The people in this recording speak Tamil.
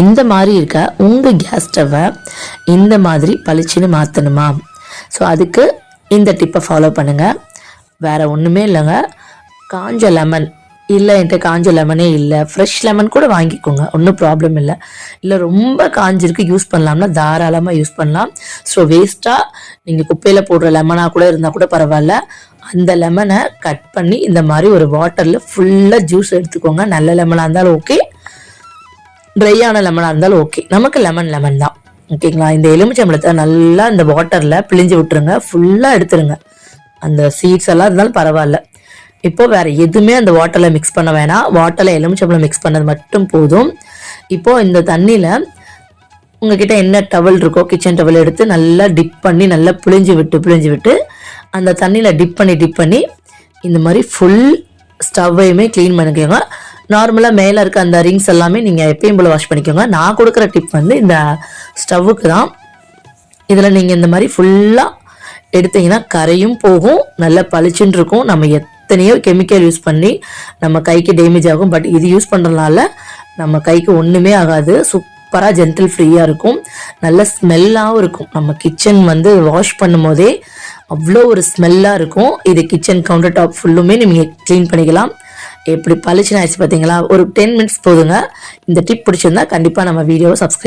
இந்த மாதிரி இருக்க உங்கள் கேஸ் ஸ்டவ்வை இந்த மாதிரி பளிச்சுன்னு மாற்றணுமா ஸோ அதுக்கு இந்த டிப்பை ஃபாலோ பண்ணுங்கள் வேறு ஒன்றுமே இல்லைங்க. காஞ்ச லெமன் இல்லை என்கிட்ட காஞ்ச லெமனே இல்லை. ஃப்ரெஷ் லெமன் கூட வாங்கிக்கோங்க. ஒன்றும் ப்ராப்ளம் இல்லை. இல்லை ரொம்ப காஞ்சிருக்கு யூஸ் பண்ணலாம்னா தாராளமாக யூஸ் பண்ணலாம். ஸோ வேஸ்ட்டாக நீங்கள் குப்பையில் போடுற லெமனாக கூட இருந்தால் கூட பரவாயில்ல. அந்த லெமனை கட் பண்ணி இந்த மாதிரி ஒரு வாட்டரில் ஃபுல்லாக ஜூஸ் எடுத்துக்கோங்க. நல்ல லெமனாக இருந்தாலும் ஓகே ட்ரையான லெமனாக இருந்தாலும் ஓகே நமக்கு லெமன் லெமன் தான். ஓகேங்களா இந்த எலுமிச்சம்பழத்தை நல்லா இந்த வாட்டரில் பிழிஞ்சு விட்டுருங்க. ஃபுல்லாக எடுத்துருங்க. அந்த சீட்ஸ் எல்லாம் இருந்தாலும் பரவாயில்ல. இப்போ வேற எதுவுமே அந்த வாட்டரில் மிக்ஸ் பண்ண வேணாம். வாட்டரில் எலுமிச்சம்பழம் மிக்ஸ் பண்ணது மட்டும் போதும். இப்போ இந்த தண்ணியில் உங்ககிட்ட என்ன டவல் இருக்கோ கிச்சன் டவல் எடுத்து நல்லா டிப் பண்ணி நல்லா பிழிஞ்சு விட்டு பிழிஞ்சு விட்டு அந்த தண்ணியில் டிப் பண்ணி டிப் பண்ணி இந்த மாதிரி ஃபுல் ஸ்டவ்வையுமே க்ளீன் பண்ணிக்கோங்க. நார்மலாக மேலே இருக்க அந்த ரிங்ஸ் எல்லாமே நீங்கள் எப்பயும் போல் வாஷ் பண்ணிக்கோங்க. நான் கொடுக்குற டிப் வந்து இந்த ஸ்டவ்வுக்கு தான். இதில் நீங்கள் இந்த மாதிரி ஃபுல்லாக எடுத்தீங்கன்னா கரையும் போகும் நல்லா பளிச்சுன்னு இருக்கும். நம்ம எத்தனையோ கெமிக்கல் யூஸ் பண்ணி நம்ம கைக்கு டேமேஜ் ஆகும். பட் இது யூஸ் பண்ணுறதுனால நம்ம கைக்கு ஒன்றுமே ஆகாது. சூப்பராக ஜென்டில் ஃப்ரீயாக இருக்கும். நல்ல ஸ்மெல்லாகவும் இருக்கும். நம்ம கிச்சன் வந்து வாஷ் பண்ணும் போதே அவ்வளோ ஒரு ஸ்மெல்லாக இருக்கும். இது கிச்சன் கவுண்டர் டாப் ஃபுல்லுமே நீங்கள் க்ளீன் பண்ணிக்கலாம். எப்படி பளிச்சுன்னு ஆயிடுச்சு பார்த்தீங்களா ஒரு டென் மினிட்ஸ் போதுங்க. இந்த டிப் பிடிச்சிருந்தா கண்டிப்பாக நம்ம வீடியோவை சப்ஸ்கிரைப்